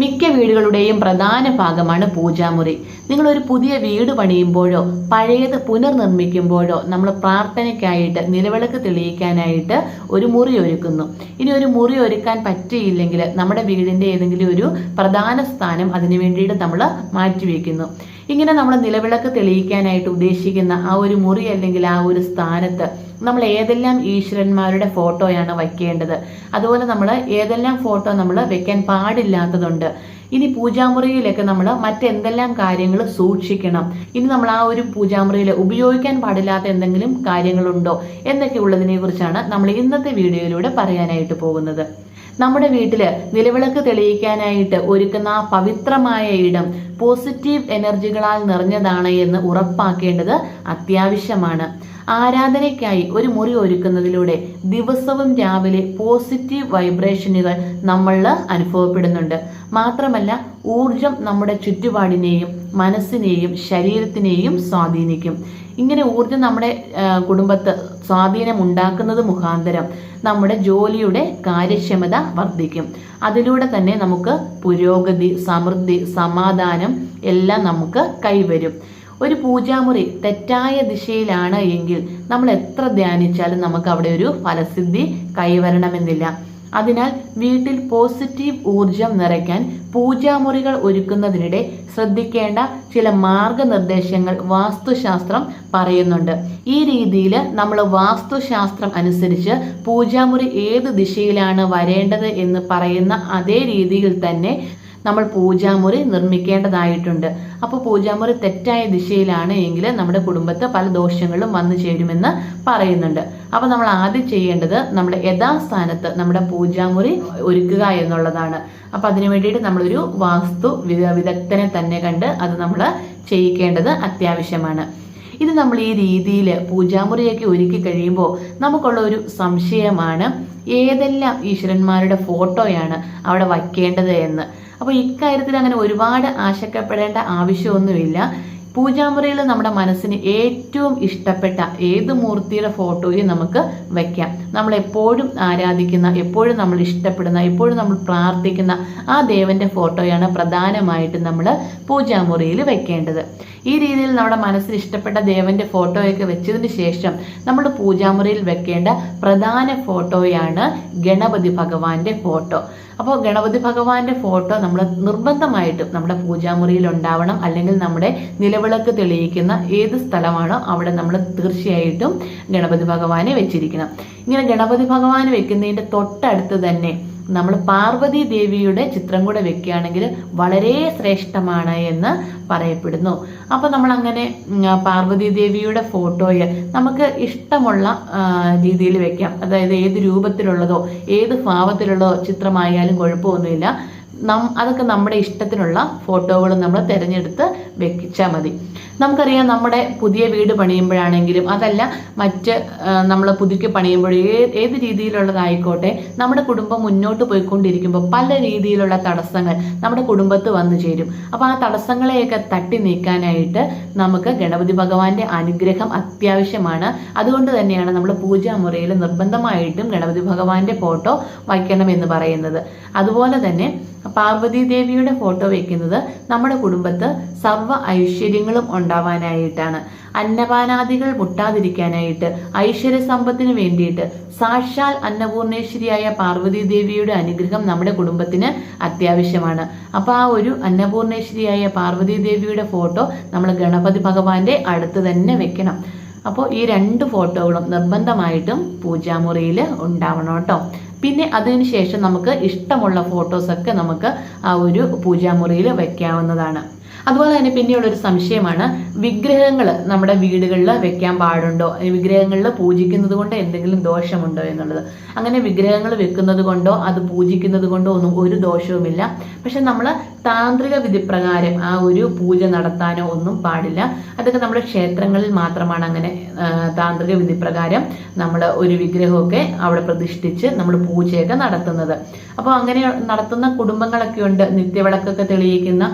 മിക്ക വീടുകളുടെയും പ്രധാന ഭാഗമാണ് പൂജാമുറി. നിങ്ങൾ ഒരു പുതിയ വീട് പണിയുമ്പോഴോ പഴയത് പുനർനിർമ്മിക്കുമ്പോഴോ നമ്മൾ പ്രാർത്ഥനയ്ക്കായിട്ട് നിലവിളക്ക് തെളിയിക്കാനായിട്ട് ഒരു മുറി ഒരുക്കുന്നു. ഇനി ഒരു മുറി ഒരുക്കാൻ പറ്റിയില്ലെങ്കിൽ നമ്മുടെ വീടിന്റെ ഏതെങ്കിലും ഒരു പ്രധാന സ്ഥാനം അതിനു വേണ്ടിയിട്ട് നമ്മൾ മാറ്റിവെക്കുന്നു. ഇങ്ങനെ നമ്മൾ നിലവിളക്ക് തെളിയിക്കാനായിട്ട് ഉദ്ദേശിക്കുന്ന ആ ഒരു മുറി അല്ലെങ്കിൽ ആ ഒരു സ്ഥാനത്ത് നമ്മൾ ഏതെല്ലാം ഈശ്വരന്മാരുടെ ഫോട്ടോയാണ് വയ്ക്കേണ്ടത്? അതുപോലെ നമ്മൾ ഏതെല്ലാം ഫോട്ടോ നമ്മൾ വെക്കാൻ പാടില്ലാത്തതുണ്ട്? ഇനി പൂജാമുറിയിലൊക്കെ നമ്മൾ മറ്റെന്തെല്ലാം കാര്യങ്ങൾ സൂക്ഷിക്കണം? ഇനി നമ്മൾ ആ ഒരു പൂജാമുറിയിൽ ഉപയോഗിക്കാൻ പാടില്ലാത്ത എന്തെങ്കിലും കാര്യങ്ങളുണ്ടോ? എന്നൊക്കെ ഉള്ളതിനെ കുറിച്ചാണ് നമ്മൾ ഇന്നത്തെ വീഡിയോയിലൂടെ പറയാനായിട്ട് പോകുന്നത്. നമ്മുടെ വീട്ടിൽ നിലവിളക്ക് തെളിയിക്കാനായിട്ട് ഒരുക്കുന്ന ആ പവിത്രമായ ഇടം പോസിറ്റീവ് എനർജികളാൽ നിറഞ്ഞതാണ് എന്ന് ഉറപ്പാക്കേണ്ടത് അത്യാവശ്യമാണ്. ആരാധനയ്ക്കായി ഒരു മുറി ഒരുക്കുന്നതിലൂടെ ദിവസവും രാവിലെ പോസിറ്റീവ് വൈബ്രേഷനുകൾ നമ്മളിൽ അനുഭവപ്പെടുന്നുണ്ട്. മാത്രമല്ല ഊർജം നമ്മുടെ ചുറ്റുപാടിനെയും മനസ്സിനെയും ശരീരത്തിനെയും സ്വാധീനിക്കും. ഇങ്ങനെ ഊർജം നമ്മുടെ കുടുംബത്ത് സ്വാധീനം ഉണ്ടാക്കുന്നത് മുഖാന്തരം നമ്മുടെ ജോലിയുടെ കാര്യക്ഷമത വർദ്ധിക്കും. അതിലൂടെ തന്നെ നമുക്ക് പുരോഗതി സമൃദ്ധി സമാധാനം എല്ലാം നമുക്ക് കൈവരും. ഒരു പൂജാമുറി തെറ്റായ ദിശയിലാണ് എങ്കിൽ നമ്മൾ എത്ര ധ്യാനിച്ചാലും നമുക്ക് അവിടെ ഒരു ഫലസിദ്ധി കൈവരണമെന്നില്ല. അതിനാൽ വീട്ടിൽ പോസിറ്റീവ് ഊർജം നിറയ്ക്കാൻ പൂജാമുറികൾ ഒരുക്കുന്നതിനിടെ ശ്രദ്ധിക്കേണ്ട ചില മാർഗനിർദ്ദേശങ്ങൾ വാസ്തുശാസ്ത്രം പറയുന്നുണ്ട്. ഈ രീതിയിൽ നമ്മൾ വാസ്തുശാസ്ത്രം അനുസരിച്ച് പൂജാമുറി ഏത് ദിശയിലാണ് വരേണ്ടത് എന്ന് പറയുന്ന അതേ രീതിയിൽ തന്നെ നമ്മൾ പൂജാമുറി നിർമ്മിക്കേണ്ടതായിട്ടുണ്ട്. അപ്പോൾ പൂജാമുറി തെറ്റായ ദിശയിലാണ് എങ്കിൽ നമ്മുടെ കുടുംബത്ത് പല ദോഷങ്ങളും വന്നു ചേരുമെന്ന് പറയുന്നുണ്ട്. അപ്പോൾ നമ്മൾ ആദ്യം ചെയ്യേണ്ടത് നമ്മുടെ യഥാസ്ഥാനത്ത് നമ്മുടെ പൂജാമുറി ഒരുക്കുക എന്നുള്ളതാണ്. അപ്പോൾ അതിനു വേണ്ടിയിട്ട് നമ്മളൊരു വാസ്തു വിദഗ്ധനെ തന്നെ കണ്ട് അത് നമ്മൾ ചെയ്യിക്കേണ്ടത് അത്യാവശ്യമാണ്. ഇത് നമ്മൾ ഈ രീതിയിൽ പൂജാമുറിയൊക്കെ ഒരുക്കി കഴിയുമ്പോൾ നമുക്കുള്ള ഒരു സംശയമാണ് ഏതെല്ലാം ഈശ്വരന്മാരുടെ ഫോട്ടോയാണ് അവിടെ വയ്ക്കേണ്ടത് എന്ന്. അപ്പോൾ ഇക്കാര്യത്തിൽ അങ്ങനെ ഒരുപാട് ആശങ്കപ്പെടേണ്ട ആവശ്യമൊന്നുമില്ല. പൂജാമുറിയിൽ നമ്മുടെ മനസ്സിന് ഏറ്റവും ഇഷ്ടപ്പെട്ട ഏത് മൂർത്തിയുടെ ഫോട്ടോയും നമുക്ക് വെക്കാം. നമ്മൾ എപ്പോഴും ആരാധിക്കുന്ന എപ്പോഴും നമ്മൾ ഇഷ്ടപ്പെടുന്ന എപ്പോഴും നമ്മൾ പ്രാർത്ഥിക്കുന്ന ആ ദേവന്റെ ഫോട്ടോയാണ് പ്രധാനമായിട്ടും നമ്മൾ പൂജാമുറിയിൽ വെക്കേണ്ടത്. ഈ രീതിയിൽ നമ്മുടെ മനസ്സിൽ ഇഷ്ടപ്പെട്ട ദേവന്റെ ഫോട്ടോയൊക്കെ വെച്ചതിന് ശേഷം നമ്മൾ പൂജാമുറിയിൽ വെക്കേണ്ട പ്രധാന ഫോട്ടോയാണ് ഗണപതി ഭഗവാന്റെ ഫോട്ടോ. അപ്പോൾ ഗണപതി ഭഗവാന്റെ ഫോട്ടോ നമ്മൾ നിർബന്ധമായിട്ടും നമ്മുടെ പൂജാമുറിയിൽ ഉണ്ടാവണം. അല്ലെങ്കിൽ നമ്മുടെ നിലവിളക്ക് തെളിയിക്കുന്ന ഏത് സ്ഥലമാണോ അവിടെ നമ്മൾ തീർച്ചയായിട്ടും ഗണപതി ഭഗവാനെ വെച്ചിരിക്കണം. ഇങ്ങനെ ഗണപതി ഭഗവാൻ വെക്കുന്നതിന്റെ തൊട്ടടുത്ത് തന്നെ നമ്മൾ പാർവതി ദേവിയുടെ ചിത്രം കൂടെ വെക്കുകയാണെങ്കിൽ വളരെ ശ്രേഷ്ഠമാണ് എന്ന് പറയപ്പെടുന്നു. അപ്പോൾ നമ്മൾ അങ്ങനെ പാർവതി ദേവിയുടെ ഫോട്ടോയെ നമുക്ക് ഇഷ്ടമുള്ള രീതിയിൽ വെക്കാം. അതായത് ഏത് രൂപത്തിലുള്ളതോ ഏത് ഭാവത്തിലുള്ളതോ ചിത്രമായാലും കുഴപ്പമൊന്നുമില്ല. നം അതൊക്കെ നമ്മുടെ ഇഷ്ടത്തിനുള്ള ഫോട്ടോകൾ നമ്മൾ തിരഞ്ഞെടുത്ത് വെച്ചാൽ മതി. നമുക്കറിയാം നമ്മുടെ പുതിയ വീട് പണിയുമ്പോഴാണെങ്കിലും അതല്ല മറ്റ് നമ്മൾ പുതുക്കി പണിയുമ്പോൾ ഏത് രീതിയിലുള്ളതായിക്കോട്ടെ നമ്മുടെ കുടുംബം മുന്നോട്ട് പോയിക്കൊണ്ടിരിക്കുമ്പോൾ പല രീതിയിലുള്ള തടസ്സങ്ങൾ നമ്മുടെ കുടുംബത്ത് വന്നു ചേരും. അപ്പോൾ ആ തടസ്സങ്ങളെയൊക്കെ തട്ടി നീക്കാനായിട്ട് നമുക്ക് ഗണപതി ഭഗവാന്റെ അനുഗ്രഹം അത്യാവശ്യമാണ്. അതുകൊണ്ട് തന്നെയാണ് നമ്മൾ പൂജാമുറിയിൽ നിർബന്ധമായിട്ടും ഗണപതി ഭഗവാന്റെ ഫോട്ടോ വയ്ക്കണം എന്ന് പറയുന്നത്. അതുപോലെ തന്നെ പാർവതി ദേവിയുടെ ഫോട്ടോ വെക്കുന്നത് നമ്മുടെ കുടുംബത്ത് സർവ ഐശ്വര്യങ്ങളും ഉണ്ടാവാനായിട്ടാണ്. അന്നപാനാദികൾ മുട്ടാതിരിക്കാനായിട്ട് ഐശ്വര്യ സമ്പത്തിന് വേണ്ടിയിട്ട് സാക്ഷാൽ അന്നപൂർണേശ്വരിയായ പാർവതി ദേവിയുടെ അനുഗ്രഹം നമ്മുടെ കുടുംബത്തിന് അത്യാവശ്യമാണ്. അപ്പോൾ ആ ഒരു അന്നപൂർണേശ്വരിയായ പാർവതി ദേവിയുടെ ഫോട്ടോ നമ്മൾ ഗണപതി ഭഗവാന്റെ അടുത്ത് തന്നെ വെക്കണം. അപ്പോൾ ഈ രണ്ട് ഫോട്ടോകളും നിർബന്ധമായിട്ടും പൂജാമുറിയിൽ ഉണ്ടാവണം കേട്ടോ. പിന്നെ അതിന് ശേഷം നമുക്ക് ഇഷ്ടമുള്ള ഫോട്ടോസൊക്കെ നമുക്ക് ആ ഒരു പൂജാമുറിയിൽ വെക്കാവുന്നതാണ്. അതുപോലെ തന്നെ പിന്നെയുള്ള ഒരു സംശയമാണ് വിഗ്രഹങ്ങൾ നമ്മുടെ വീടുകളിൽ വെക്കാൻ പാടുണ്ടോ? വിഗ്രഹങ്ങളിൽ പൂജിക്കുന്നത് കൊണ്ട് എന്തെങ്കിലും ദോഷമുണ്ടോ എന്നുള്ളത്? അങ്ങനെ വിഗ്രഹങ്ങൾ വെക്കുന്നത് കൊണ്ടോ അത് പൂജിക്കുന്നത് കൊണ്ടോ ഒന്നും ഒരു ദോഷവുമില്ല. പക്ഷെ നമ്മൾ താന്ത്രിക വിധിപ്രകാരം ആ ഒരു പൂജ നടത്താനോ ഒന്നും പാടില്ല. അതൊക്കെ നമ്മുടെ ക്ഷേത്രങ്ങളിൽ മാത്രമാണ് അങ്ങനെ താന്ത്രിക വിധിപ്രകാരം നമ്മൾ ഒരു വിഗ്രഹമൊക്കെ അവിടെ പ്രതിഷ്ഠിച്ച് നമ്മൾ പൂജയൊക്കെ നടത്തുന്നത്. അപ്പോൾ അങ്ങനെ നടത്തുന്ന കുടുംബങ്ങളൊക്കെ ഉണ്ട്. നിത്യവിളക്കൊക്കെ തെളിയിക്കുന്ന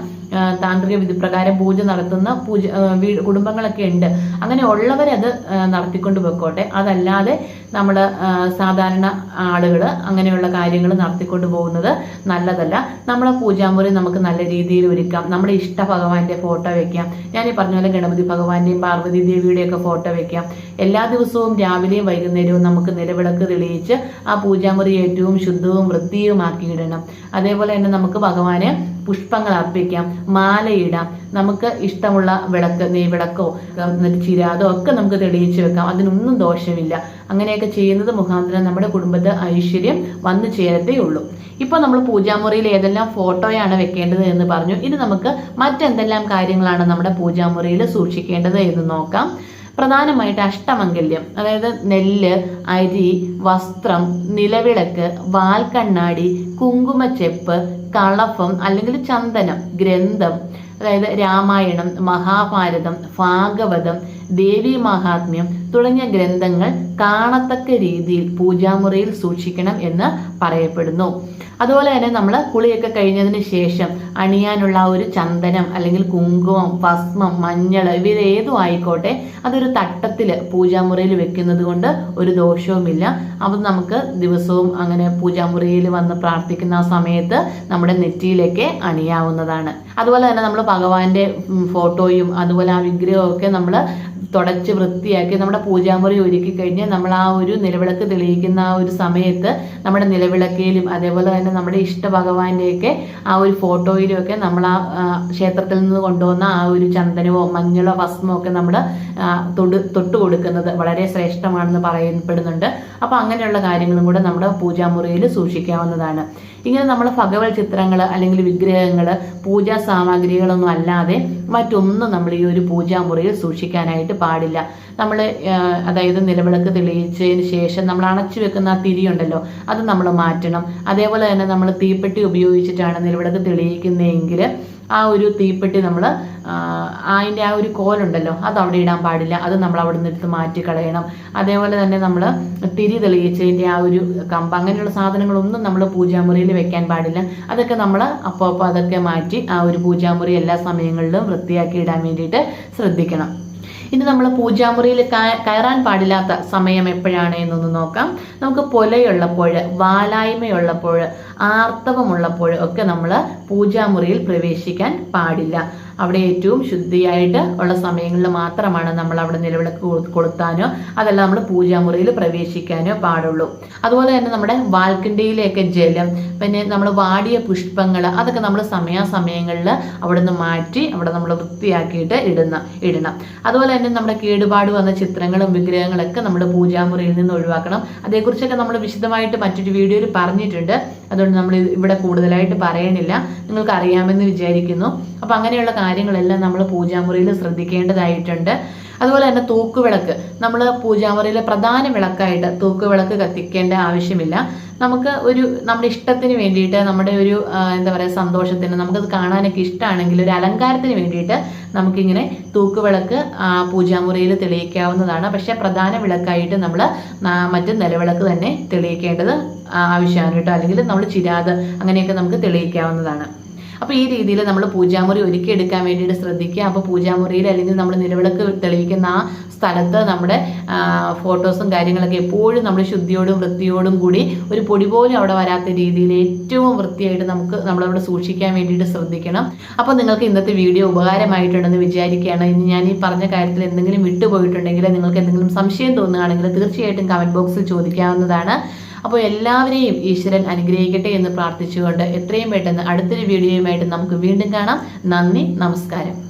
താന്ത്രിക വിധിപ്രകാരം പൂജ നടത്തുന്ന പൂജ കുടുംബങ്ങളൊക്കെ ഉണ്ട്. അങ്ങനെ ഉള്ളവരത് നടത്തിക്കൊണ്ട് പൊക്കോട്ടെ. അതല്ലാതെ നമ്മൾ സാധാരണ ആളുകൾ അങ്ങനെയുള്ള കാര്യങ്ങൾ നടത്തിക്കൊണ്ട് പോകുന്നത് നല്ലതല്ല. നമ്മളെ പൂജാമുറി നമുക്ക് നല്ല രീതിയിൽ ഒരുക്കാം. നമ്മുടെ ഇഷ്ട ഭഗവാന്റെ ഫോട്ടോ വെക്കാം. ഞാൻ ഈ പറഞ്ഞ പോലെ ഗണപതി ഭഗവാന്റെയും പാർവതി ദേവിയുടെയൊക്കെ ഫോട്ടോ വെക്കാം. എല്ലാ ദിവസവും രാവിലെയും വൈകുന്നേരവും നമുക്ക് നിലവിളക്ക് തെളിയിച്ച് ആ പൂജാമുറി ഏറ്റവും ശുദ്ധവും വൃത്തിയുമാക്കി ഇടണം അതേപോലെ തന്നെ നമുക്ക് ഭഗവാന് പുഷ്പങ്ങൾ അർപ്പിക്കാം മാലയിടാം. നമുക്ക് ഇഷ്ടമുള്ള വിളക്ക് നെയ്വിളക്കോ ചിരാതോ ഒക്കെ നമുക്ക് തെളിയിച്ച് വെക്കാം. അതിനൊന്നും ദോഷമില്ല. അങ്ങനെയൊക്കെ ചെയ്യുന്നത് മുഖാന്തരം നമ്മുടെ കുടുംബത്തെ ഐശ്വര്യം വന്നു ചേരത്തേ ഉള്ളൂ. ഇപ്പോൾ നമ്മൾ പൂജാമുറിയിൽ ഏതെല്ലാം ഫോട്ടോയാണ് വെക്കേണ്ടത് എന്ന് പറഞ്ഞു. ഇനി നമുക്ക് മറ്റെന്തെല്ലാം കാര്യങ്ങളാണ് നമ്മുടെ പൂജാമുറിയിൽ സൂക്ഷിക്കേണ്ടത് എന്ന് നോക്കാം. പ്രധാനമായിട്ട് അഷ്ടമംഗല്യം അതായത് നെല്ല് അരി വസ്ത്രം നിലവിളക്ക് വാൽക്കണ്ണാടി കുങ്കുമച്ചെപ്പ് കളഫം അല്ലെങ്കിൽ ചന്ദനം ഗ്രന്ഥം അതായത് രാമായണം മഹാഭാരതം ഭാഗവതം ദേവി മഹാത്മ്യം തുടങ്ങിയ ഗ്രന്ഥങ്ങൾ കാണത്തക്ക രീതിയിൽ പൂജാമുറിയിൽ സൂക്ഷിക്കണം എന്ന് പറയപ്പെടുന്നു. അതുപോലെ തന്നെ നമ്മൾ കുളിയൊക്കെ കഴിഞ്ഞതിന് ശേഷം അണിയാനുള്ള ഒരു ചന്ദനം അല്ലെങ്കിൽ കുങ്കുമം ഭസ്മം മഞ്ഞൾ ഇവരേതും ആയിക്കോട്ടെ അതൊരു തട്ടത്തിൽ പൂജാമുറിയിൽ വെക്കുന്നത് കൊണ്ട് ഒരു ദോഷവുമില്ല. അവ നമുക്ക് ദിവസവും അങ്ങനെ പൂജാമുറിയിൽ വന്ന് പ്രാർത്ഥിക്കുന്ന ആ സമയത്ത് നമ്മുടെ നെറ്റിയിലേക്ക് അണിയാവുന്നതാണ്. അതുപോലെ തന്നെ നമ്മൾ ഭഗവാന്റെ ഫോട്ടോയും അതുപോലെ ആ വിഗ്രഹമൊക്കെ നമ്മൾ തുടച്ച് വൃത്തിയാക്കി നമ്മുടെ പൂജാമുറി ഒരുക്കി കഴിഞ്ഞ് നമ്മൾ ആ ഒരു നിലവിളക്ക് തെളിയിക്കുന്ന ആ ഒരു സമയത്ത് നമ്മുടെ നിലവിളക്കിലും അതേപോലെ തന്നെ നമ്മുടെ ഇഷ്ട ഭഗവാന്റെയൊക്കെ ആ ഒരു ഫോട്ടോയിലും ഒക്കെ നമ്മൾ ആ ക്ഷേത്രത്തിൽ നിന്ന് കൊണ്ടുവന്ന ആ ഒരു ചന്ദനമോ മഞ്ഞളോ ഭസ്മോ ഒക്കെ നമ്മൾ തൊടു തൊട്ട് കൊടുക്കുന്നത് വളരെ ശ്രേഷ്ഠമാണെന്ന് പറയപ്പെടുന്നുണ്ട്. അപ്പോൾ അങ്ങനെയുള്ള കാര്യങ്ങളും കൂടെ നമ്മുടെ പൂജാമുറിയിൽ സൂക്ഷിക്കാവുന്നതാണ്. ഇങ്ങനെ നമ്മൾ ഭഗവത് ചിത്രങ്ങൾ അല്ലെങ്കിൽ വിഗ്രഹങ്ങൾ പൂജാ സാമഗ്രികളൊന്നും അല്ലാതെ മറ്റൊന്നും നമ്മൾ ഈ ഒരു പൂജാമുറിയിൽ സൂക്ഷിക്കാനായിട്ട് പാടില്ല. നമ്മൾ അതായത് നിലവിളക്ക് തെളിയിച്ചതിന് ശേഷം നമ്മൾ അണച്ചു വെക്കുന്ന ആ തിരിയുണ്ടല്ലോ അത് നമ്മൾ മാറ്റണം. അതേപോലെ തന്നെ നമ്മൾ തീപ്പെട്ടി ഉപയോഗിച്ചിട്ടാണ് നിലവിളക്ക് തെളിയിക്കുന്നതെങ്കിൽ ആ ഒരു തീപ്പെട്ടി നമ്മൾ അതിന്റെ ആ ഒരു കോലുണ്ടല്ലോ അത് അവിടെ ഇടാൻ പാടില്ല. അത് നമ്മൾ അവിടെ നിന്ന് എടുത്ത് മാറ്റി കളയണം. അതേപോലെ തന്നെ നമ്മൾ തിരി തെളിയിച്ചതിന്റെ ആ ഒരു കമ്പ് അങ്ങനെയുള്ള സാധനങ്ങളൊന്നും നമ്മൾ പൂജാമുറിയിൽ വെക്കാൻ പാടില്ല. അതൊക്കെ നമ്മൾ അപ്പോൾ അപ്പോൾ അതൊക്കെ മാറ്റി ആ ഒരു പൂജാമുറി എല്ലാ സമയങ്ങളിലും വൃത്തിയാക്കി ഇടാൻ വേണ്ടിയിട്ട് ശ്രദ്ധിക്കണം. ഇനി നമ്മൾ പൂജാമുറിയിൽ കയറാൻ പാടില്ലാത്ത സമയം എപ്പോഴാണ് എന്നൊന്ന് നോക്കാം. നമുക്ക് പൊലയുള്ളപ്പോൾ വാലായ്മയുള്ളപ്പോൾ ആർത്തവമുള്ളപ്പോൾ ഒക്കെ നമ്മൾ പൂജാമുറിയിൽ പ്രവേശിക്കാൻ പാടില്ല. അവിടെ ഏറ്റവും ശുദ്ധിയായിട്ട് ഉള്ള സമയങ്ങളിൽ മാത്രമാണ് നമ്മൾ അവിടെ നിലവിളക്ക് കൊളുത്താനോ അതല്ല നമ്മൾ പൂജാമുറിയിൽ പ്രവേശിക്കാനോ പാടുള്ളൂ. അതുപോലെ തന്നെ നമ്മുടെ വാൽക്കിണ്ടിയിലെയൊക്കെ ജലം പിന്നെ നമ്മൾ വാടിയ പുഷ്പങ്ങൾ അതൊക്കെ നമ്മൾ സമയാസമയങ്ങളിൽ അവിടെ നിന്ന് മാറ്റി അവിടെ നമ്മൾ വൃത്തിയാക്കിയിട്ട് ഇടുന്ന ഇടണം. അതുപോലെ തന്നെ നമ്മുടെ കേടുപാട് വന്ന ചിത്രങ്ങളും വിഗ്രഹങ്ങളൊക്കെ നമ്മൾ പൂജാമുറിയിൽ നിന്ന് ഒഴിവാക്കണം. അതേക്കുറിച്ചൊക്കെ നമ്മൾ വിശദമായിട്ട് മറ്റൊരു വീഡിയോയിൽ പറഞ്ഞിട്ടുണ്ട്. അതുകൊണ്ട് നമ്മൾ ഇവിടെ കൂടുതലായിട്ട് പറയണില്ല. നിങ്ങൾക്ക് അറിയാമെന്ന് വിചാരിക്കുന്നു. അപ്പം അങ്ങനെയുള്ള കാര്യങ്ങളെല്ലാം നമ്മൾ പൂജാമുറിയിൽ ശ്രദ്ധിക്കേണ്ടതായിട്ടുണ്ട്. അതുപോലെ തന്നെ തൂക്കുവിളക്ക്. നമ്മൾ പൂജാമുറിയിലെ പ്രധാന വിളക്കായിട്ട് തൂക്കുവിളക്ക് കത്തിക്കേണ്ട ആവശ്യമില്ല. നമുക്ക് ഒരു നമ്മുടെ ഇഷ്ടത്തിന് വേണ്ടിയിട്ട് നമ്മുടെ ഒരു എന്താ പറയുക സന്തോഷത്തിന് നമുക്കത് കാണാനൊക്കെ ഇഷ്ടമാണെങ്കിൽ ഒരു അലങ്കാരത്തിന് വേണ്ടിയിട്ട് നമുക്കിങ്ങനെ തൂക്കുവിളക്ക് പൂജാമുറിയിൽ തെളിയിക്കാവുന്നതാണ്. പക്ഷേ പ്രധാന വിളക്കായിട്ട് നമ്മൾ മറ്റ് നിലവിളക്ക് തന്നെ തെളിയിക്കേണ്ടത് ആവശ്യമാണ് കേട്ടോ. അല്ലെങ്കിൽ നമ്മൾ ചിരാത് അങ്ങനെയൊക്കെ നമുക്ക് തെളിയിക്കാവുന്നതാണ്. അപ്പോൾ ഈ രീതിയിൽ നമ്മൾ പൂജാമുറി ഒരുക്കി എടുക്കാൻ വേണ്ടിയിട്ട് ശ്രദ്ധിക്കുക. അപ്പോൾ പൂജാമുറിയിൽ അല്ലെങ്കിൽ നമ്മൾ നിലവിളക്ക് തെളിയിക്കുന്ന ആ സ്ഥലത്ത് നമ്മുടെ ഫോട്ടോസും കാര്യങ്ങളൊക്കെ എപ്പോഴും നമ്മൾ ശുദ്ധിയോടും വൃത്തിയോടും കൂടി ഒരു പൊടി പോലും അവിടെ വരാത്ത രീതിയിൽ ഏറ്റവും വൃത്തിയായിട്ട് നമുക്ക് നമ്മളവിടെ സൂക്ഷിക്കാൻ വേണ്ടിയിട്ട് ശ്രദ്ധിക്കണം. അപ്പോൾ നിങ്ങൾക്ക് ഇന്നത്തെ വീഡിയോ ഉപകാരമായിട്ടുണ്ടെന്ന് വിചാരിക്കുകയാണ്. ഇനി ഞാൻ ഈ പറഞ്ഞ കാര്യത്തിൽ എന്തെങ്കിലും വിട്ടുപോയിട്ടുണ്ടെങ്കിൽ നിങ്ങൾക്ക് എന്തെങ്കിലും സംശയം തോന്നുകയാണെങ്കിൽ തീർച്ചയായിട്ടും കമന്റ് ബോക്സിൽ ചോദിക്കാവുന്നതാണ്. അപ്പോൾ എല്ലാവരെയും ഈശ്വരൻ അനുഗ്രഹിക്കട്ടെ എന്ന് പ്രാർത്ഥിച്ചുകൊണ്ട് എത്രയും പെട്ടെന്ന് അടുത്തൊരു വീഡിയോയുമായിട്ട് നമുക്ക് വീണ്ടും കാണാം. നന്ദി നമസ്കാരം.